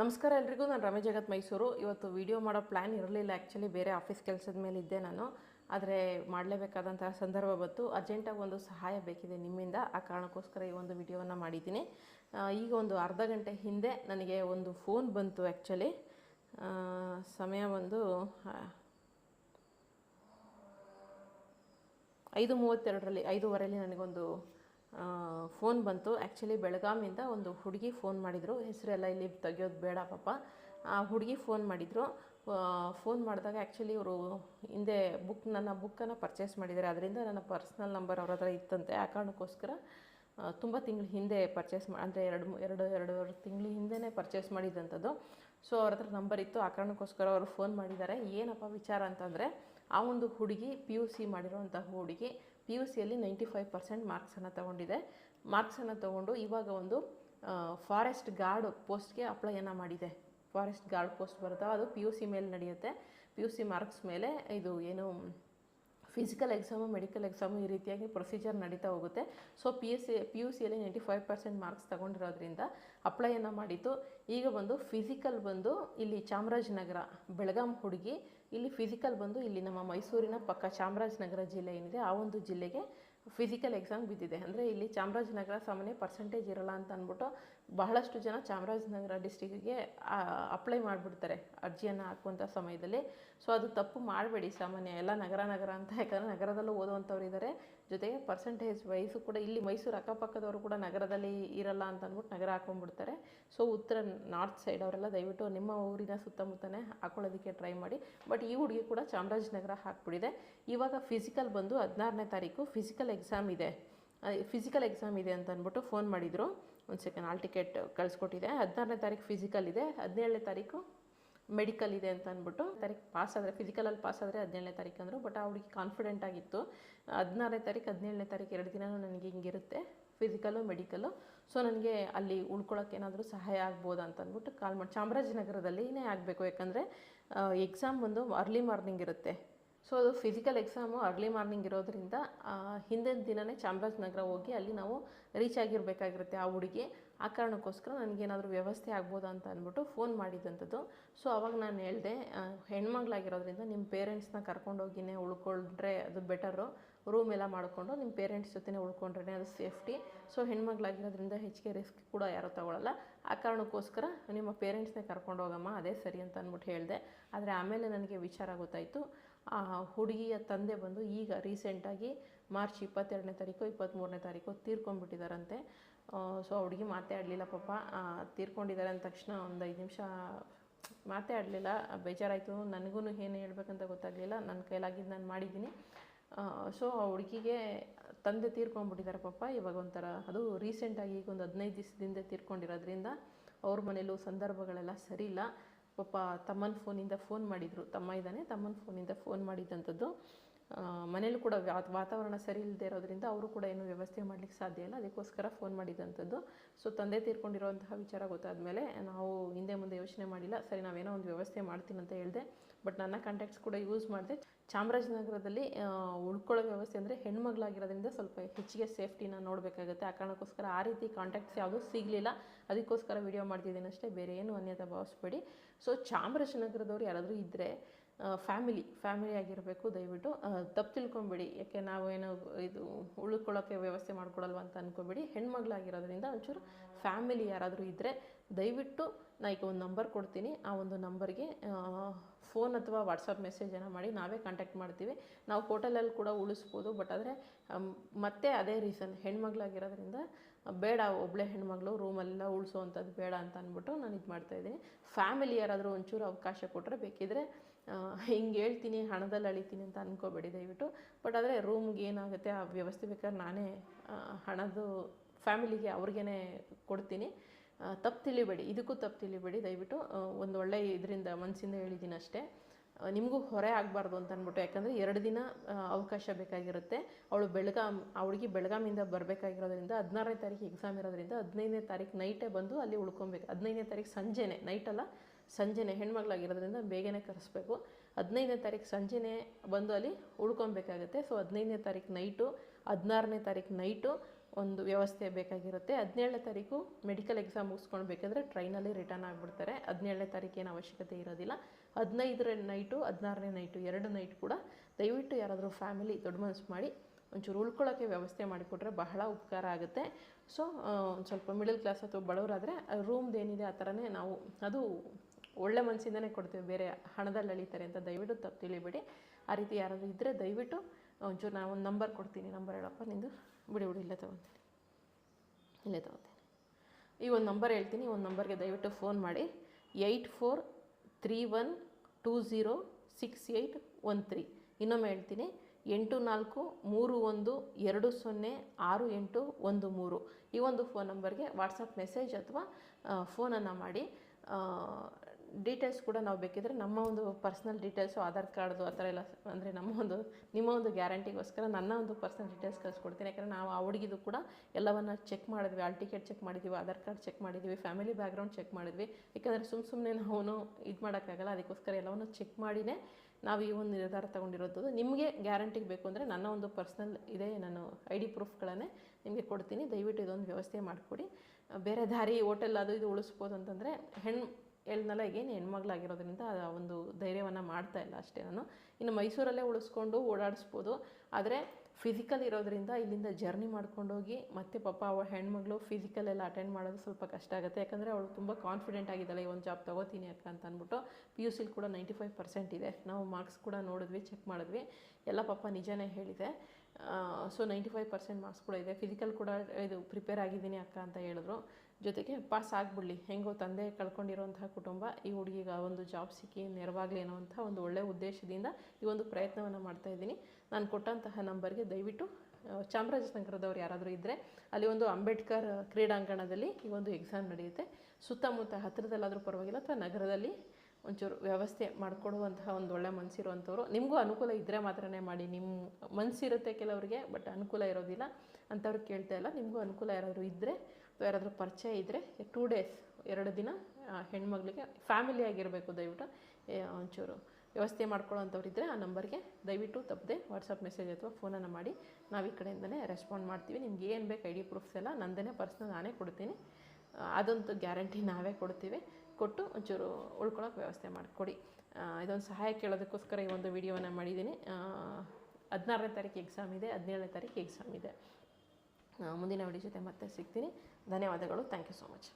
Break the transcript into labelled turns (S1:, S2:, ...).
S1: ನಮಸ್ಕಾರ ಎಲ್ರಿಗೂ, ನಾನು ರಮೇಶ್ ಜಗತ್ ಮೈಸೂರು. ಇವತ್ತು ವಿಡಿಯೋ ಮಾಡೋ ಪ್ಲ್ಯಾನ್ ಇರಲಿಲ್ಲ. ಆ್ಯಕ್ಚುಲಿ ಬೇರೆ ಆಫೀಸ್ ಕೆಲಸದ ಮೇಲೆ ಇದ್ದೆ ನಾನು. ಆದರೆ ಮಾಡಲೇಬೇಕಾದಂತಹ ಸಂದರ್ಭ ಬಂತು. ಅರ್ಜೆಂಟಾಗಿ ಒಂದು ಸಹಾಯ ಬೇಕಿದೆ ನಿಮ್ಮಿಂದ. ಆ ಕಾರಣಕ್ಕೋಸ್ಕರ ಈ ಒಂದು ವಿಡಿಯೋವನ್ನು ಮಾಡಿದ್ದೀನಿ. ಈಗ ಒಂದು ಅರ್ಧ ಗಂಟೆ ಹಿಂದೆ ನನಗೆ ಒಂದು ಫೋನ್ ಬಂತು ಆ್ಯಕ್ಚುಲಿ ಸಮಯ ಒಂದು ಐದು ಮೂವತ್ತೆರಡರಲ್ಲಿ, ಐದೂವರೆಯಲ್ಲಿ ನನಗೊಂದು ಫೋನ್ ಬಂತು. ಆ್ಯಕ್ಚುಲಿ ಬೆಳಗಾಮಿಂದ ಒಂದು ಹುಡುಗಿ ಫೋನ್ ಮಾಡಿದರು. ಹೆಸರೆಲ್ಲ ಇಲ್ಲಿ ತೆಗಿಯೋದು ಬೇಡ ಪಾಪ. ಆ ಹುಡುಗಿ ಫೋನ್ ಮಾಡಿದರು. ಫೋನ್ ಮಾಡಿದಾಗ ಆ್ಯಕ್ಚುಲಿ ಇವರು ಹಿಂದೆ ಬುಕ್ ನನ್ನ ಬುಕ್ಕನ್ನು ಪರ್ಚೇಸ್ ಮಾಡಿದ್ದಾರೆ. ಅದರಿಂದ ನನ್ನ ಪರ್ಸ್ನಲ್ ನಂಬರ್ ಅವ್ರ ಹತ್ರ ಇತ್ತಂತೆ. ಆ ಕಾರಣಕ್ಕೋಸ್ಕರ ತುಂಬ ತಿಂಗಳ ಹಿಂದೆ ಪರ್ಚೇಸ್ ಮಾ, ಅಂದರೆ ಎರಡು ಎರಡು, ಎರಡೂವರೆ ತಿಂಗಳ ಹಿಂದೆನೇ ಪರ್ಚೇಸ್ ಮಾಡಿದಂಥದ್ದು. ಸೊ ಅವ್ರ ಹತ್ರ ನಂಬರ್ ಇತ್ತು. ಆ ಕಾರಣಕ್ಕೋಸ್ಕರ ಅವರು ಫೋನ್ ಮಾಡಿದ್ದಾರೆ. ಏನಪ್ಪ ವಿಚಾರ ಅಂತಂದರೆ, ಆ ಒಂದು ಹುಡುಗಿ ಪಿ ಯು ಸಿ ಮಾಡಿರೋವಂಥ ಹುಡುಗಿ ಪಿ ಯು ಸಿಯಲ್ಲಿ ನೈಂಟಿ ಫೈವ್ ಪರ್ಸೆಂಟ್ ಮಾರ್ಕ್ಸನ್ನು ತೊಗೊಂಡಿದೆ. ಮಾರ್ಕ್ಸನ್ನು ತೊಗೊಂಡು ಇವಾಗ ಒಂದು ಫಾರೆಸ್ಟ್ ಗಾರ್ಡ್ ಪೋಸ್ಟ್ಗೆ ಅಪ್ಲೈಯನ್ನು ಮಾಡಿದೆ. ಫಾರೆಸ್ಟ್ ಗಾರ್ಡ್ ಪೋಸ್ಟ್ ಬರುತ್ತೋ, ಅದು ಪಿ ಯು ಸಿ ಮೇಲೆ ನಡೆಯುತ್ತೆ. ಪಿ ಯು ಸಿ ಮಾರ್ಕ್ಸ್ ಮೇಲೆ ಇದು ಏನು ಫಿಸಿಕಲ್ ಎಕ್ಸಾಮು ಮೆಡಿಕಲ್ ಎಕ್ಸಾಮು ಈ ರೀತಿಯಾಗಿ ಪ್ರೊಸೀಜರ್ ನಡೀತಾ ಹೋಗುತ್ತೆ. So P S C P U ಸಿಯಲ್ಲಿ ನೈಂಟಿ ಫೈವ್ ಪರ್ಸೆಂಟ್ ಮಾರ್ಕ್ಸ್ ತಗೊಂಡಿರೋದ್ರಿಂದ ಅಪ್ಲೈಯನ್ನು ಮಾಡಿತ್ತು ಈಗ ಬಂದು ಫಿಸಿಕಲ್ ಬಂದು ಇಲ್ಲಿ ಚಾಮರಾಜನಗರ, ಬೆಳಗಾಂ ಹುಡುಗಿ, ಇಲ್ಲಿ ಫಿಸಿಕಲ್ ಬಂದು ಇಲ್ಲಿ ನಮ್ಮ ಮೈಸೂರಿನ ಪಕ್ಕ ಚಾಮರಾಜನಗರ ಜಿಲ್ಲೆ ಏನಿದೆ, ಆ ಒಂದು ಜಿಲ್ಲೆಗೆ ಫಿಸಿಕಲ್ ಎಕ್ಸಾಮ್ ಬಿದ್ದಿದೆ. ಅಂದರೆ ಇಲ್ಲಿ ಚಾಮರಾಜನಗರ ಸಾಮಾನ್ಯ ಪರ್ಸೆಂಟೇಜ್ ಇರಲ್ಲ ಅಂತ ಅಂದ್ಬಿಟ್ಟು ಬಹಳಷ್ಟು ಜನ ಚಾಮರಾಜನಗರ ಡಿಸ್ಟಿಕ್ಕಿಗೆ ಅಪ್ಲೈ ಮಾಡಿಬಿಡ್ತಾರೆ ಅರ್ಜಿಯನ್ನು ಹಾಕುವಂಥ ಸಮಯದಲ್ಲಿ. ಸೊ ಅದು ತಪ್ಪು ಮಾಡಬೇಡಿ ಸಾಮಾನ್ಯ ಎಲ್ಲ ನಗರ ನಗರ ಅಂತ. ಯಾಕಂದರೆ ನಗರದಲ್ಲೂ ಓದುವಂಥವ್ರು ಇದ್ದಾರೆ ಜೊತೆಗೆ ಪರ್ಸೆಂಟೇಜ್ ವೈಸು ಕೂಡ ಇಲ್ಲಿ ಮೈಸೂರು ಅಕ್ಕಪಕ್ಕದವರು ಕೂಡ ನಗರದಲ್ಲಿ ಇರಲ್ಲ ಅಂತ ಅಂದ್ಬಿಟ್ಟು ನಗರ ಹಾಕೊಂಡ್ಬಿಡ್ತಾರೆ. ಸೊ ಉತ್ತರ ನಾರ್ತ್ ಸೈಡ್ ಅವರೆಲ್ಲ ದಯವಿಟ್ಟು ನಿಮ್ಮ ಊರಿನ ಸುತ್ತಮುತ್ತನೇ ಹಾಕೊಳ್ಳೋದಕ್ಕೆ ಟ್ರೈ ಮಾಡಿ. ಬಟ್ ಈ ಹುಡುಗಿ ಕೂಡ ಚಾಮರಾಜನಗರ ಹಾಕ್ಬಿಟ್ಟಿದೆ. ಇವಾಗ ಫಿಸಿಕಲ್ ಬಂದು ಹದಿನಾರನೇ ತಾರೀಕು ಫಿಸಿಕಲ್ ಎಕ್ಸಾಮ್ ಇದೆ. ಫಿಸಿಕಲ್ ಎಕ್ಸಾಮ್ ಇದೆ ಅಂತ ಅಂದ್ಬಿಟ್ಟು ಫೋನ್ ಮಾಡಿದರು. ಒಂದು ಸೆಕೆಂಡ್, ಆಲ್ ಟಿಕೆಟ್ ಕಳಿಸ್ಕೊಟ್ಟಿದೆ. ಹದಿನಾರನೇ ತಾರೀಕು ಫಿಸಿಕಲ್ ಇದೆ. ಹದಿನೇಳನೇ ತಾರೀಕು ಮೆಡಿಕಲ್ ಇದೆ ಅಂತ ಅಂದ್ಬಿಟ್ಟು, ತಾರೀಕು ಪಾಸ್ ಆದರೆ ಫಿಸಿಕಲಲ್ಲಿ ಪಾಸ್ ಆದರೆ ಹದಿನೇಳನೇ ತಾರೀಕು ಅಂದರು ಬಟ್ ಆ ಹುಡುಗಿ ಕಾನ್ಫಿಡೆಂಟ್ ಆಗಿತ್ತು. ಹದಿನಾರನೇ ತಾರೀಕು, ಹದಿನೇಳನೇ ತಾರೀಕು ಎರಡು ದಿನ ನನಗೆ ಹಿಂಗಿರುತ್ತೆ ಫಿಸಿಕಲು ಮೆಡಿಕಲು ಸೊ ನನಗೆ ಅಲ್ಲಿ ಉಳ್ಕೊಳ್ಳೋಕೆ ಏನಾದರೂ ಸಹಾಯ ಆಗ್ಬೋದು ಅಂತ ಅಂದ್ಬಿಟ್ಟು ಕಾಲ್ ಮಾಡಿ ಚಾಮರಾಜನಗರದಲ್ಲಿನೇ ಆಗಬೇಕು, ಯಾಕಂದರೆ ಎಕ್ಸಾಮ್ ಬಂದು ಅರ್ಲಿ ಮಾರ್ನಿಂಗ್ ಇರುತ್ತೆ. ಸೊ ಅದು ಫಿಸಿಕಲ್ ಎಕ್ಸಾಮು ಅರ್ಲಿ ಮಾರ್ನಿಂಗ್ ಇರೋದ್ರಿಂದ ಹಿಂದಿನ ದಿನವೇ ಚಾಮರಾಜನಗರ ಹೋಗಿ ಅಲ್ಲಿ ನಾವು ರೀಚ್ ಆಗಿರಬೇಕಾಗಿರುತ್ತೆ ಆ ಹುಡುಗಿ. ಆ ಕಾರಣಕ್ಕೋಸ್ಕರ ನನಗೇನಾದರೂ ವ್ಯವಸ್ಥೆ ಆಗ್ಬೋದಾ ಅಂತ ಅಂದ್ಬಿಟ್ಟು ಫೋನ್ ಮಾಡಿದಂಥದ್ದು. ಸೊ ಅವಾಗ ನಾನು ಹೇಳಿದೆ ಹೆಣ್ಮಗಳಾಗಿರೋದ್ರಿಂದ ನಿಮ್ಮ ಪೇರೆಂಟ್ಸ್ನ ಕರ್ಕೊಂಡೋಗಿನೇ ಉಳ್ಕೊಂಡ್ರೆ ಅದು ಬೆಟರು ರೂಮ್ ಎಲ್ಲ ಮಾಡಿಕೊಂಡು ನಿಮ್ಮ ಪೇರೆಂಟ್ಸ್ ಜೊತೆನೇ ಉಳ್ಕೊಂಡ್ರೆ ಅದು ಸೇಫ್ಟಿ ಸೊ ಹೆಣ್ಮಗಳಾಗಿರೋದ್ರಿಂದ ಹೆಚ್ಚಿಗೆ ರಿಸ್ಕ್ ಕೂಡ ಯಾರೂ ತಗೊಳ್ಳಲ್ಲ ಆ ಕಾರಣಕ್ಕೋಸ್ಕರ ನಿಮ್ಮ ಪೇರೆಂಟ್ಸ್ನೇ ಕರ್ಕೊಂಡು ಹೋಗಮ್ಮ ಅದೇ ಸರಿ ಅಂತ ಅಂದ್ಬಿಟ್ಟು ಹೇಳಿದೆ. ಆದರೆ ಆಮೇಲೆ ನನಗೆ ವಿಚಾರ ಗೊತ್ತಾಯಿತು. ಆ, ಹುಡುಗಿಯ ತಂದೆ ಬಂದು ಈಗ ರೀಸೆಂಟಾಗಿ ಮಾರ್ಚ್ ಇಪ್ಪತ್ತೆರಡನೇ ತಾರೀಕು ಇಪ್ಪತ್ತ್ಮೂರನೇ ತಾರೀಕು ತೀರ್ಕೊಂಡ್ಬಿಟ್ಟಿದ್ದಾರಂತೆ ಸೊ ಆ ಹುಡುಗಿ ಮಾತೇ ಆಡಲಿಲ್ಲ ಪಾಪ. ತೀರ್ಕೊಂಡಿದ್ದಾರೆ ಅಂದ ತಕ್ಷಣ ಒಂದು ಐದು ನಿಮಿಷ ಮಾತೇ ಆಡಲಿಲ್ಲ. ಬೇಜಾರಾಯಿತು. ನನಗೂ ಏನು ಹೇಳ್ಬೇಕಂತ ಗೊತ್ತಾಗಲಿಲ್ಲ. ನನ್ನ ಕೈಲಾಗಿದ್ದು ನಾನು ಮಾಡಿದ್ದೀನಿ. ಸೊ ಆ ಹುಡುಗಿಗೆ ತಂದೆ ತೀರ್ಕೊಂಡ್ಬಿಟ್ಟಿದ್ದಾರೆ ಪಾಪ. ಇವಾಗ ಒಂಥರ ಅದು ರೀಸೆಂಟಾಗಿ ಈಗ ಒಂದು ಹದಿನೈದು ದಿವಸದಿಂದ ತೀರ್ಕೊಂಡಿರೋದ್ರಿಂದ ಅವ್ರ ಮನೇಲೂ ಸಂದರ್ಭಗಳೆಲ್ಲ ಸರಿ ಇಲ್ಲ. ಪಾಪ ತಮ್ಮನ ಫೋನಿಂದ ಫೋನ್ ಮಾಡಿದರು. ತಮ್ಮ ಇದ್ದಾನೆ ತಮ್ಮನ ಫೋನಿಂದ ಫೋನ್ ಮಾಡಿದ್ದಂಥದ್ದು ಮನೇಲೂ ಕೂಡ ವಾತಾವರಣ ಸರಿ ಇಲ್ಲದೆ ಇರೋದ್ರಿಂದ ಅವರು ಕೂಡ ಏನು ವ್ಯವಸ್ಥೆ ಮಾಡಲಿಕ್ಕೆ ಸಾಧ್ಯ ಇಲ್ಲ. ಅದಕ್ಕೋಸ್ಕರ ಫೋನ್ ಮಾಡಿದಂಥದ್ದು. ಸೊ, ತಂದೆ ತೀರ್ಕೊಂಡಿರೋಂತಹ ವಿಚಾರ ಗೊತ್ತಾದ ಮೇಲೆ ನಾವು ಹಿಂದೆ ಮುಂದೆ ಯೋಚನೆ ಮಾಡಿಲ್ಲ. ಸರಿ, ನಾವೇನೋ ಒಂದು ವ್ಯವಸ್ಥೆ ಮಾಡ್ತೀನಿ ಅಂತ ಹೇಳಿದೆ. ಬಟ್ ನನ್ನ ಕಾಂಟ್ಯಾಕ್ಟ್ಸ್ ಕೂಡ ಯೂಸ್ ಮಾಡಿದೆ. ಚಾಮರಾಜನಗರದಲ್ಲಿ ಉಳ್ಕೊಳ್ಳೋ ವ್ಯವಸ್ಥೆ ಅಂದರೆ ಹೆಣ್ಮಗಳಾಗಿರೋದ್ರಿಂದ ಸ್ವಲ್ಪ ಹೆಚ್ಚಿಗೆ ಸೇಫ್ಟಿನ ನೋಡಬೇಕಾಗುತ್ತೆ. ಆ ಕಾರಣಕ್ಕೋಸ್ಕರ ಆ ರೀತಿ ಕಾಂಟ್ಯಾಕ್ಟ್ಸ್ ಯಾವುದೂ ಸಿಗಲಿಲ್ಲ. ಅದಕ್ಕೋಸ್ಕರ ವಿಡಿಯೋ ಮಾಡ್ತಿದ್ದೀನಿ ಅಷ್ಟೇ ಬೇರೆ ಏನು ಅನ್ಯತಾ ಭಾವಿಸ್ಬೇಡಿ. ಸೊ ಚಾಮರಾಜನಗರದವ್ರು ಯಾರಾದರೂ ಇದ್ದರೆ ಫ್ಯಾಮಿಲಿ ಫ್ಯಾಮಿಲಿ ಆಗಿರಬೇಕು, ದಯವಿಟ್ಟು ತಪ್ಪು ತಿಳ್ಕೊಂಬೇಡಿ. ಯಾಕೆ ನಾವು ಏನೋ ಇದು ಉಳ್ಕೊಳ್ಳೋಕ್ಕೆ ವ್ಯವಸ್ಥೆ ಮಾಡ್ಕೊಡಲ್ವ ಅಂತ ಅಂದ್ಕೊಬೇಡಿ ಹೆಣ್ಮಗಳಾಗಿರೋದ್ರಿಂದ ಒಂಚೂರು ಫ್ಯಾಮಿಲಿ ಯಾರಾದರೂ ಇದ್ದರೆ ದಯವಿಟ್ಟು ನಾ ಈಗ ಒಂದು ನಂಬರ್ ಕೊಡ್ತೀನಿ. ಆ ಒಂದು ನಂಬರ್ಗೆ ಫೋನ್ ಅಥವಾ ವಾಟ್ಸಪ್ ಮೆಸೇಜನ್ನು ಮಾಡಿ. ನಾವೇ ಕಾಂಟ್ಯಾಕ್ಟ್ ಮಾಡ್ತೀವಿ. ನಾವು ಹೋಟೆಲಲ್ಲಿ ಕೂಡ ಉಳಿಸ್ಬೋದು. ಬಟ್ ಆದರೆ ಮತ್ತೆ ಅದೇ ರೀಸನ್ ಹೆಣ್ಮಗಳಾಗಿರೋದ್ರಿಂದ ಬೇಡ ಒಬ್ಬಳೆ ಹೆಣ್ಮಗಳು ರೂಮಲ್ಲೆಲ್ಲ ಉಳಿಸೋವಂಥದ್ದು ಬೇಡ ಅಂತ ಅಂದ್ಬಿಟ್ಟು ನಾನು ಇದು ಮಾಡ್ತಾಯಿದ್ದೀನಿ ಫ್ಯಾಮಿಲಿ ಯಾರಾದರೂ ಒಂಚೂರು ಅವಕಾಶ ಕೊಟ್ಟರೆ ಬೇಕಿದ್ರೆ ಹಿಂಗೆ ಹೇಳ್ತೀನಿ, ಹಣದಲ್ಲಿ ಅಳಿತೀನಿ ಅಂತ ಅಂದ್ಕೋಬೇಡಿ ದಯವಿಟ್ಟು. ಬಟ್ ಆದರೆ ರೂಮ್ಗೆ ಏನಾಗುತ್ತೆ, ಆ ವ್ಯವಸ್ಥೆ ಬೇಕಾದ್ರೆ ನಾನೇ ಹಣದ್ದು ಫ್ಯಾಮಿಲಿಗೆ ಅವ್ರಿಗೇ ಕೊಡ್ತೀನಿ. ತಪ್ಪು ತಿಳಿಬೇಡಿ, ಇದಕ್ಕೂ ತಪ್ಪು ತಿಳಿಬೇಡಿ ದಯವಿಟ್ಟು. ಒಂದು ಒಳ್ಳೆ ಇದರಿಂದ ಮನಸ್ಸಿಂದ ಹೇಳಿದ್ದೀನಿ ಅಷ್ಟೇ. ನಿಮಗೂ ಹೊರೆ ಆಗಬಾರ್ದು ಅಂತ ಅಂದ್ಬಿಟ್ಟು ಯಾಕಂದರೆ ಎರಡು ದಿನ ಅವಕಾಶ ಬೇಕಾಗಿರುತ್ತೆ. ಅವಳು ಬೆಳಗಾಮ್ ಅವಳಿಗೆ ಬೆಳಗಾಮಿಂದ ಬರಬೇಕಾಗಿರೋದ್ರಿಂದ ಹದಿನಾರನೇ ತಾರೀಕು ಎಕ್ಸಾಮ್ ಇರೋದ್ರಿಂದ ಹದಿನೈದನೇ ತಾರೀಕು ನೈಟೇ ಬಂದು ಅಲ್ಲಿ ಉಳ್ಕೊಬೇಕು. ಹದಿನೈದನೇ ತಾರೀಕು ಸಂಜೆನೇ ನೈಟಲ್ಲ ಸಂಜೆನೆ ಹೆಣ್ಮಗಳಾಗಿರೋದ್ರಿಂದ ಬೇಗನೆ ಕರೆಸ್ಬೇಕು. ಹದಿನೈದನೇ ತಾರೀಕು ಸಂಜೆನೇ ಬಂದು ಅಲ್ಲಿ ಉಳ್ಕೊಬೇಕಾಗುತ್ತೆ. ಸೊ ಹದಿನೈದನೇ ತಾರೀಕು ನೈಟು ಹದಿನಾರನೇ ತಾರೀಕು ನೈಟು ಒಂದು ವ್ಯವಸ್ಥೆ ಬೇಕಾಗಿರುತ್ತೆ. ಹದಿನೇಳನೇ ತಾರೀಕು ಮೆಡಿಕಲ್ ಎಕ್ಸಾಮ್ ಮುಗಿಸ್ಕೊಂಡು ಬೇಕಾದರೆ ಟ್ರೈನಲ್ಲಿ ರಿಟರ್ನ್ ಆಗಿಬಿಡ್ತಾರೆ. ಹದಿನೇಳನೇ ತಾರೀಕೇನು ಅವಶ್ಯಕತೆ ಇರೋದಿಲ್ಲ. ಹದಿನೈದರ ನೈಟು ಹದಿನಾರನೇ ನೈಟು ಎರಡು ನೈಟ್ ಕೂಡ ದಯವಿಟ್ಟು ಯಾರಾದರೂ ಫ್ಯಾಮಿಲಿ ದೊಡ್ಡ ಮನಸ್ಸು ಮಾಡಿ ಒಂಚೂರು ಉಳ್ಕೊಳ್ಳೋಕ್ಕೆ ವ್ಯವಸ್ಥೆ ಮಾಡಿಕೊಟ್ರೆ ಬಹಳ ಉಪಕಾರ ಆಗುತ್ತೆ. ಸೊ ಒಂದು ಸ್ವಲ್ಪ ಮಿಡಲ್ ಕ್ಲಾಸ್ ಅಥವಾ ಬಡವರಾದರೆ ರೂಮ್ದು ಏನಿದೆ ಆ ಥರನೇ ನಾವು, ಅದು ಒಳ್ಳೆ ಮನಸ್ಸಿಂದನೇ ಕೊಡ್ತೀವಿ, ಬೇರೆ ಹಣದಲ್ಲಿ ಅಳಿತಾರೆ ಅಂತ ದಯವಿಟ್ಟು ತಪ್ಪು ತಿಳಿಬೇಡಿ. ಆ ರೀತಿ ಯಾರಾದರೂ ಇದ್ದರೆ ದಯವಿಟ್ಟು ಒಂಚೂರು ನಾನು ಒಂದು ನಂಬರ್ ಕೊಡ್ತೀನಿ ನಂಬರ್ ಹೇಳಪ್ಪ, ನಿಂದು ಬಿಡಿ ಬಿಡಿ, ಇಲ್ಲೇ ತೊಗೊತೀನಿ. ಇಲ್ಲೇ ತೊಗೊತೀನಿ. ಈ ಒಂದು ನಂಬರ್ ಹೇಳ್ತೀನಿ, ಒಂದು ನಂಬರ್ಗೆ ದಯವಿಟ್ಟು ಫೋನ್ ಮಾಡಿ. Eight four three one two zero six eight one three ಇನ್ನೊಮ್ಮೆ ಹೇಳ್ತೀನಿ, ಎಂಟು ನಾಲ್ಕು ಮೂರು ಒಂದು ಎರಡು ಸೊನ್ನೆ ಆರು ಎಂಟು ಒಂದು ಮೂರು. ಈ ಒಂದು ಫೋನ್ ನಂಬರ್ಗೆ ವಾಟ್ಸಪ್ ಮೆಸೇಜ್ ಅಥವಾ ಫೋನನ್ನು ಮಾಡಿ. ಡೀಟೇಲ್ಸ್ ಕೂಡ ನಾವು ಬೇಕಿದ್ರೆ ನಮ್ಮ ಒಂದು ಪರ್ಸ್ನಲ್ ಡೀಟೇಲ್ಸು ಆಧಾರ್ ಕಾರ್ಡ್ದು ಆ ಥರ ಎಲ್ಲ ಅಂದರೆ ನಮ್ಮ ಒಂದು, ನಿಮ್ಮ ಒಂದು ಗ್ಯಾರಂಟಿಗೋಸ್ಕರ ನನ್ನ ಒಂದು ಪರ್ಸ್ನಲ್ ಡೀಟೇಲ್ಸ್ ಕಳಿಸ್ಕೊಡ್ತೀನಿ. ಯಾಕಂದರೆ ನಾವು ಆ ಹುಡುಗಿದು ಕೂಡ ಎಲ್ಲವನ್ನು ಚೆಕ್ ಮಾಡಿದ್ವಿ. ಆಲ್ ಟಿಕೆಟ್ ಚೆಕ್ ಮಾಡಿದ್ವಿ ಆಧಾರ್ ಕಾರ್ಡ್ ಚೆಕ್ ಮಾಡಿದ್ವಿ ಫ್ಯಾಮಿಲಿ ಬ್ಯಾಕ್ಗ್ರೌಂಡ್ ಚೆಕ್ ಮಾಡಿದ್ವಿ. ಯಾಕಂದರೆ ಸುಮ್ಮ ಸುಮ್ಮನೆ ನಾವು ಇದು ಮಾಡೋಕ್ಕಾಗಲ್ಲ. ಅದಕ್ಕೋಸ್ಕರ ಎಲ್ಲವನ್ನು ಚೆಕ್ ಮಾಡಿನೇ ನಾವು ಈ ಒಂದು ನಿರ್ಧಾರ ತೊಗೊಂಡಿರೋದು ನಿಮಗೆ ಗ್ಯಾರಂಟಿಗೆ ಬೇಕು ಅಂದರೆ ನನ್ನ ಒಂದು ಪರ್ಸ್ನಲ್ ಇದೆ, ನಾನು ಐ ಡಿ ಪ್ರೂಫ್ಗಳನ್ನೇ ನಿಮಗೆ ಕೊಡ್ತೀನಿ. ದಯವಿಟ್ಟು ಇದೊಂದು ವ್ಯವಸ್ಥೆ ಮಾಡಿಕೊಡಿ. ಬೇರೆ ದಾರಿ ಹೋಟೆಲ್ ಅದು ಇದು ಉಳಿಸ್ಬೋದು ಅಂತಂದರೆ ಹೆಣ್ಣು ಹೇಳ್ನಲ್ಲ ಏನು ಹೆಣ್ಮಗಳಾಗಿರೋದ್ರಿಂದ ಆ ಒಂದು ಧೈರ್ಯವನ್ನು ಮಾಡ್ತಾ ಇಲ್ಲ ಅಷ್ಟೇ ನಾನು. ಇನ್ನು ಮೈಸೂರಲ್ಲೇ ಉಳಿಸ್ಕೊಂಡು ಓಡಾಡಿಸ್ಬೋದು. ಆದರೆ ಫಿಸಿಕಲ್ ಇರೋದ್ರಿಂದ ಇಲ್ಲಿಂದ ಜರ್ನಿ ಮಾಡ್ಕೊಂಡೋಗಿ ಮತ್ತೆ ಪಾಪ ಅವ ಹೆಣ್ಮಗಳು ಫಿಸಿಕಲ್ ಎಲ್ಲ ಅಟೆಂಡ್ ಮಾಡೋದು ಸ್ವಲ್ಪ ಕಷ್ಟ ಆಗುತ್ತೆ. ಯಾಕಂದರೆ ಅವಳು ತುಂಬ ಕಾನ್ಫಿಡೆಂಟ್ ಆಗಿದ್ದಾಳೆ, ಈ ಒಂದು ಜಾಬ್ ತೊಗೋತೀನಿ ಅಕ್ಕ ಅಂತ ಅಂದ್ಬಿಟ್ಟು ಪಿ ಯು ಸಿಲಿ ಕೂಡ ನೈಂಟಿ ಫೈವ್ ಪರ್ಸೆಂಟ್ ಇದೆ. ನಾವು ಮಾರ್ಕ್ಸ್ ಕೂಡ ನೋಡಿದ್ವಿ ಚೆಕ್ ಮಾಡಿದ್ವಿ. ಎಲ್ಲ ಪಾಪ ನಿಜನೇ ಹೇಳಿದೆ. So ninety five percent marks ಕೂಡ ಇದೆ. ಫಿಸಿಕಲ್ ಕೂಡ ಇದು ಪ್ರಿಪೇರ್ ಆಗಿದ್ದೀನಿ ಅಕ್ಕ ಅಂತ ಹೇಳಿದ್ರು. ಜೊತೆಗೆ ಪಾಸ್ ಆಗಿಬಿಡಲಿ. ಹೆಂಗೋ ತಂದೆ ಕಳ್ಕೊಂಡಿರೋಂತಹ ಕುಟುಂಬ ಈ ಹುಡುಗಿಗೆ ಒಂದು ಜಾಬ್ ಸಿಕ್ಕಿ ನೆರವಾಗಲಿ ಅನ್ನೋವಂಥ ಒಂದು ಒಳ್ಳೆಯ ಉದ್ದೇಶದಿಂದ ಈ ಒಂದು ಪ್ರಯತ್ನವನ್ನು ಮಾಡ್ತಾ ಇದ್ದೀನಿ. ನಾನು ಕೊಟ್ಟಂತಹ ನಂಬರ್ಗೆ ದಯವಿಟ್ಟು ಚಾಮರಾಜನಗರದವ್ರು ಯಾರಾದರೂ ಇದ್ದರೆ ಅಲ್ಲಿ ಒಂದು ಅಂಬೇಡ್ಕರ್ ಕ್ರೀಡಾಂಗಣದಲ್ಲಿ ಈ ಒಂದು ಎಕ್ಸಾಮ್ ನಡೆಯುತ್ತೆ. ಸುತ್ತಮುತ್ತ ಹತ್ತಿರದಲ್ಲಾದರೂ ಪರವಾಗಿಲ್ಲ, ಅಥವಾ ನಗರದಲ್ಲಿ ಒಂಚೂರು ವ್ಯವಸ್ಥೆ ಮಾಡಿಕೊಡುವಂತಹ ಒಂದು ಒಳ್ಳೆ ಮನಸ್ಸಿರುವಂಥವ್ರು ನಿಮಗೂ ಅನುಕೂಲ ಇದ್ದರೆ ಮಾತ್ರನೇ ಮಾಡಿ. ನಿಮ್ಮ ಮನಸ್ಸಿರುತ್ತೆ ಕೆಲವರಿಗೆ, ಬಟ್ ಅನುಕೂಲ ಇರೋದಿಲ್ಲ. ಅಂಥವ್ರು ಕೇಳ್ತಾ ಇಲ್ಲ. ನಿಮಗೂ ಅನುಕೂಲ ಯಾರಾದರೂ ಇದ್ದರೆ ಯಾರಾದರೂ ಪರಿಚಯ ಇದ್ದರೆ ಟೂ ಡೇಸ್ ಎರಡು ದಿನ ಹೆಣ್ಮಗಳಿಗೆ ಫ್ಯಾಮಿಲಿ ಆಗಿರಬೇಕು ದಯವಿಟ್ಟು. ಒಂಚೂರು ವ್ಯವಸ್ಥೆ ಮಾಡ್ಕೊಳ್ಳೋಂಥವ್ರು ಇದ್ದರೆ ಆ ನಂಬರ್ಗೆ ದಯವಿಟ್ಟು ತಪ್ಪದೆ ವಾಟ್ಸಪ್ ಮೆಸೇಜ್ ಅಥವಾ ಫೋನನ್ನು ಮಾಡಿ. ನಾವು ಈ ಕಡೆಯಿಂದಲೇ ರೆಸ್ಪಾಂಡ್ ಮಾಡ್ತೀವಿ. ನಿಮ್ಗೆ ಏನು ಬೇಕು ಐ ಡಿ ಪ್ರೂಫ್ಸ್ ಎಲ್ಲ ನಂದೇ ಪರ್ಸ್ನಲ್ ನಾನೇ ಕೊಡ್ತೀನಿ. ಅದಂತೂ ಗ್ಯಾರಂಟಿ ನಾವೇ ಕೊಡ್ತೀವಿ. ಕೊಟ್ಟು ಒಂಚೂರು ಉಳ್ಕೊಳ್ಳೋಕೆ ವ್ಯವಸ್ಥೆ ಮಾಡಿಕೊಡಿ. ಇದೊಂದು ಸಹಾಯ ಕೇಳೋದಕ್ಕೋಸ್ಕರ ಈ ಒಂದು ವಿಡಿಯೋನ ಮಾಡಿದ್ದೀನಿ. ಹದಿನಾರನೇ ತಾರೀಕು ಎಕ್ಸಾಮ್ ಇದೆ, ಹದಿನೇಳನೇ ತಾರೀಕು ಎಕ್ಸಾಮ್ ಇದೆ. ಮುಂದಿನ ವಿಡಿಯೋ ಜೊತೆ ಮತ್ತೆ ಸಿಗ್ತೀನಿ. ಧನ್ಯವಾದಗಳು. Thank you so much